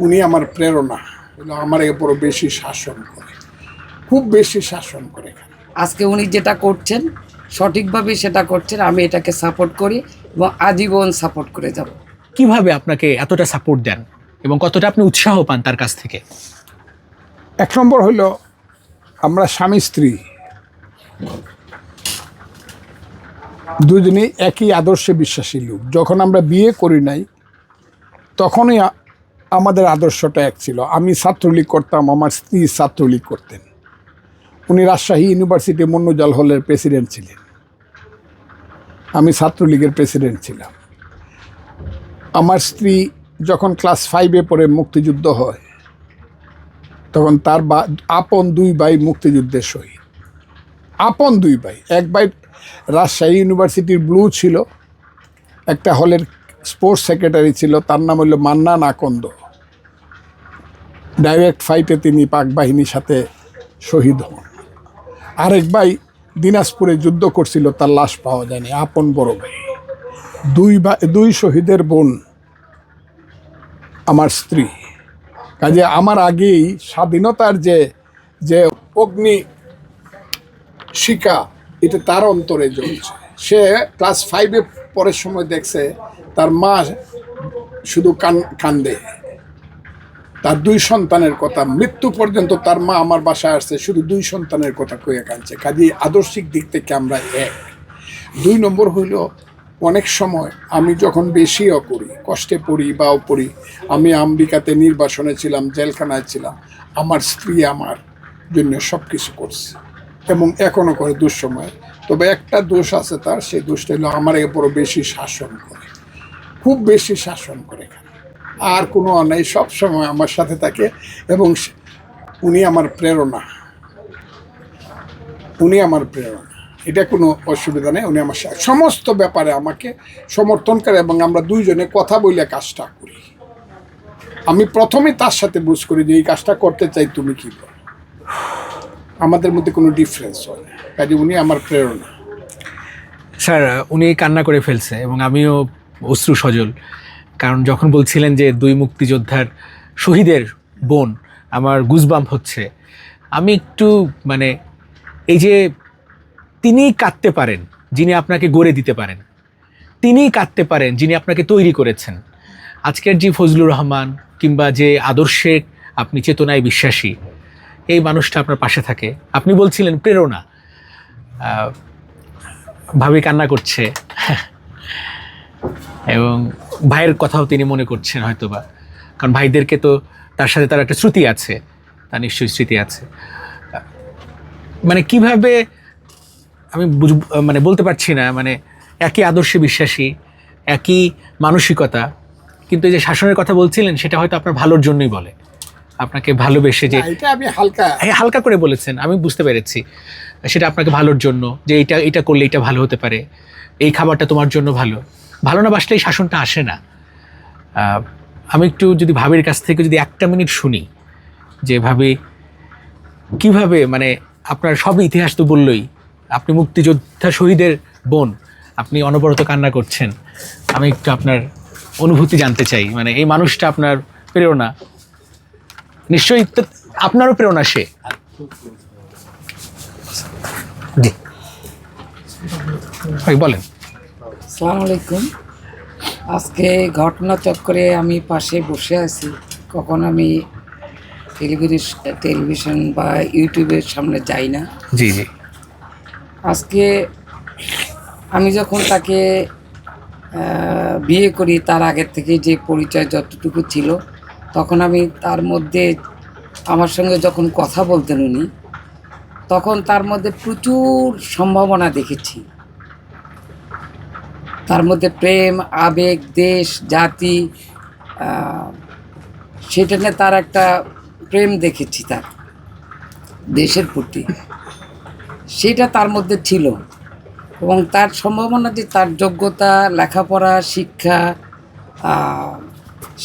উনি আমার প্রেরণা। আমার এরপর বেশি শাসন করে। খুব বেশি শাসন করে আজকে উনি যেটা করছেন সঠিকভাবে সেটা করছেন আমি এটাকে সাপোর্ট করি এবং আজীবন সাপোর্ট করে যাব। কীভাবে আপনাকে এতটা সাপোর্ট দেন এবং কতটা আপনি উৎসাহ পান তার কাছ থেকে? এক নম্বর হলো আমরা স্বামী স্ত্রী। দুজনেই একই আদর্শে বিশ্বাসী লোক। যখন আমরা বিয়ে করি নাই তখনই আমাদের আদর্শটা এক ছিল। আমি ছাত্রলীগ করতাম, আমার স্ত্রী ছাত্রলীগ করতেন। উনি রাজশাহী ইউনিভার্সিটি মন্নুজাল হলের প্রেসিডেন্ট ছিলেন। আমি ছাত্রলীগের প্রেসিডেন্ট ছিলাম। আমার স্ত্রী যখন ক্লাস ফাইভে পড়ে মুক্তিযুদ্ধ হয়, তখন তার বা, আপন দুই ভাই মুক্তিযুদ্ধের শহীদ আপন দুই ভাই, এক ভাই রাজশাহী ইউনিভার্সিটির ব্লু ছিল, একটা হলের স্পোর্টস সেক্রেটারি ছিল, তার নাম হলো মান্নান আকন্দ। ডাইরেক্ট ফাইটে তিনি পাক বাহিনীর সাথে শহীদ হন। আরেক ভাই দিনাজপুরে যুদ্ধ করছিল, তার লাশ পাওয়া যায়নি। আপন বড় ভাই। দুই দুই শহীদের বোন আমার স্ত্রী। কাজে আমার আগেই স্বাধীনতার যে যে অগ্নি শিকা এটা তার অন্তরে জ্বলছে। সে ক্লাস ফাইভে পরের সময় দেখছে, তার মা শুধু কান, কান্দে। তার দুই সন্তানের কথা, মৃত্যু পর্যন্ত তার মা আমার বাসায় আসছে, শুধু দুই সন্তানের কথা কয়ে কাঁদছে। কাজে আদর্শিক দিক থেকে আমরা এক। দুই নম্বর হইল, অনেক সময় আমি যখন বেশিও করি, কষ্টে পড়ি বাও পড়ি, আমি আমেরিকাতে নির্বাসনে ছিলাম, জেলখানায় ছিলাম, আমার স্ত্রী আমার জন্য সব কিছু করছে এবং এখনও করে দুঃসময়। তবে একটা দোষ আছে তার, সেই দোষটা হলো আমার এরপর বেশি শাসন করে, খুব বেশি শাসন করে আর কোনো অন্যায় সব সময় আমার সাথে থাকে এবং উনি আমার প্রেরণা। উনি আমার প্রেরণা। এটা কোনো অসুবিধা নেই, উনি আমার সমস্ত ব্যাপারে আমাকে সমর্থন করে এবং আমরা দুইজনে কথা বলে কাজটা করি। আমি প্রথমে তার সাথে বুঝ করি যে, এই কাজটা করতে চাই, তুমি কি করো? আমাদের মধ্যে কোনো ডিফারেন্স হয় না। কাজে উনি আমার প্রেরণা। স্যার, উনি কান্না করে ফেলছে এবং আমিও অশ্রু সজল। কারণ যখন বলছিলেন যে দুই মুক্তিযোদ্ধার শহীদের বোন, আমার গুজবাম্প হচ্ছে। আমি একটু মানে এই যে তিনিই কাঁদতে পারেন, যিনি আপনাকে গড়ে দিতে পারেন, তিনিই কাঁদতে পারেন, যিনি আপনাকে তৈরি করেছেন। আজকের যে ফজলুর রহমান কিংবা যে আদর্শে আপনি চেতনায় বিশ্বাসী, এই মানুষটা আপনার পাশে থাকে। আপনি বলছিলেন, প্রেরণা। ভাবি কান্না করছে। এবং ভাইয়ের কথাও তিনি মনে করছেন হয়তোবা। কারণ ভাইদেরকে তো তার সাথে তার একটা শ্রুতি আছে। তার নিশ্চয়ই স্মৃতি আছে। মানে কীভাবে আমি মানে বলতে পারছি না মানে একই আদর্শে বিশ্বাসী একই মানসিকতা কিন্তু এই যে শাসনের কথা বলছিলেন সেটা হয়তো আপনার ভালোর জন্যই বলে। আপনাকে ভালোবেসে যে এটা আমি হালকা হ্যাঁ হালকা করে বলেছেন আমি বুঝতে পেরেছি। সেটা আপনাকে ভালোর জন্য যে এটা এটা করলে এটা ভালো হতে পারে। এই খাবারটা তোমার জন্য ভালো। ভালো না বাসলে এই শাসনটা আসে না। আমি একটু যদি ভাবির কাছ থেকে যদি একটা মিনিট শুনি যে ভাবি কীভাবে মানে আপনার সব ইতিহাস তো বললই, আপনি মুক্তিযোদ্ধা শহীদের বোন, আপনি অনবরত কান্না করছেন, আমি একটু আপনার অনুভূতি জানতে চাই। মানে এই মানুষটা আপনার প্রেরণা। নিশ্চয়ই আপনারও প্রেরণা সে। বলেন। আসসালামু আলাইকুম। আজকে ঘটনা চক্করে আমি পাশে বসে আছি। কখন আমি টেলিভিশন টেলিভিশন বা ইউটিউবের সামনে যাই না। জি জি। আজকে আমি যখন তাকে বিয়ে করি তার আগের থেকে যে পরিচয় যতটুকু ছিল তখন আমি তার মধ্যে আমার সঙ্গে যখন কথা বলতেন উনি তখন তার মধ্যে প্রচুর সম্ভাবনা দেখেছি। তার মধ্যে প্রেম, আবেগ, দেশ, জাতি সেটা নিয়ে তার একটা প্রেম দেখেছি তার, দেশের প্রতি। সেটা তার মধ্যে ছিল এবং তার সম্ভাবনা যে তার যোগ্যতা, লেখাপড়া, শিক্ষা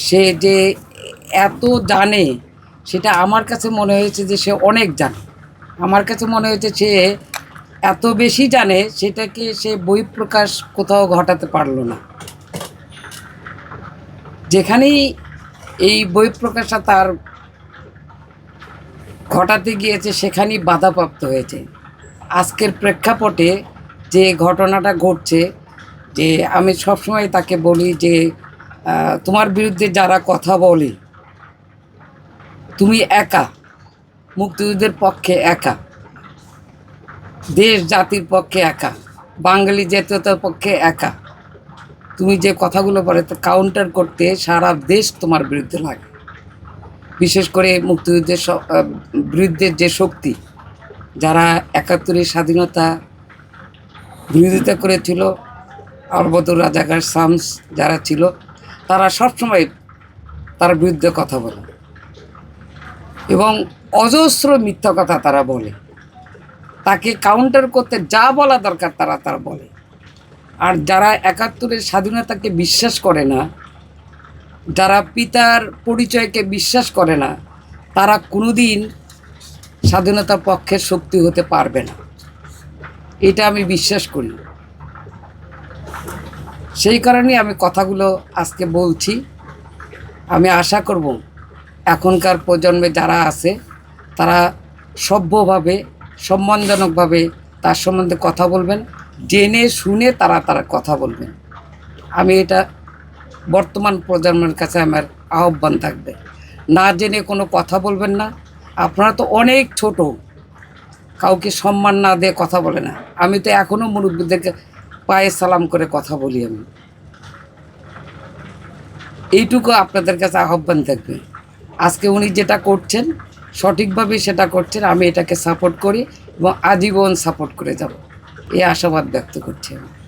সে যে এত জানে, সেটা আমার কাছে মনে হয়েছে যে সে অনেক জানে। আমার কাছে মনে হয়েছে সে এত বেশি জানে সেটাকে সে বহিঃপ্রকাশ কোথাও ঘটাতে পারল না। যেখানেই এই বই প্রকাশটা তার ঘটাতে গিয়েছে, সেখানেই বাধাপ্রাপ্ত হয়েছে। আজকের প্রেক্ষাপটে যে ঘটনাটা ঘটছে, যে আমি সবসময় তাকে বলি যে তোমার বিরুদ্ধে যারা কথা বলে, তুমি একা, মুক্তিযুদ্ধের পক্ষে একা দেশ জাতির পক্ষে একা, বাঙালি জাতীয়তার পক্ষে একা। তুমি যে কথাগুলো বলে কাউন্টার করতে সারা দেশ তোমার বিরুদ্ধে লাগে। বিশেষ করে মুক্তিযুদ্ধের বিরুদ্ধের যে শক্তি, যারা একাত্তরের স্বাধীনতা বিরোধিতা করেছিল, আলবদুর রাজাকার শামস যারা ছিল, তারা সবসময় তার বিরুদ্ধে কথা বলে। এবং অজস্র মিথ্যা কথা তারা বলে। তাকে কাউন্টার করতে যা বলা দরকার তারা তারা বলে। আর যারা একাত্তরের স্বাধীনতাকে বিশ্বাস করে না, যারা পিতার পরিচয়কে বিশ্বাস করে না, তারা কোনোদিন স্বাধীনতার পক্ষের শক্তি হতে পারবে না। এটা আমি বিশ্বাস করি। সেই কারণেই আমি কথাগুলো আজকে বলছি। আমি আশা করব, এখনকার প্রজন্মে যারা আছে, তারা সভ্যভাবে সম্মানজনকভাবে তার সম্বন্ধে কথা বলবেন, জেনে শুনে তারা তারা কথা বলবেন। আমি এটা বর্তমান প্রজন্মের কাছে আমার আহ্বান থাকবে। না জেনে কোনো কথা বলবেন না। আপনারা তো অনেক ছোট, কাউকে সম্মান না দিয়ে কথা বলে না। আমি তো এখনও মুরব্বীদেরকে পায়ে সালাম করে কথা বলি আমি। এইটুকু আপনাদের কাছে আহ্বান থাকবে। আজকে উনি যেটা করছেন সঠিকভাবে সেটা করছেন আমি এটাকে সাপোর্ট করি এবং আজীবন সাপোর্ট করে যাব। এই আশাবাদ ব্যক্ত করছি আমি।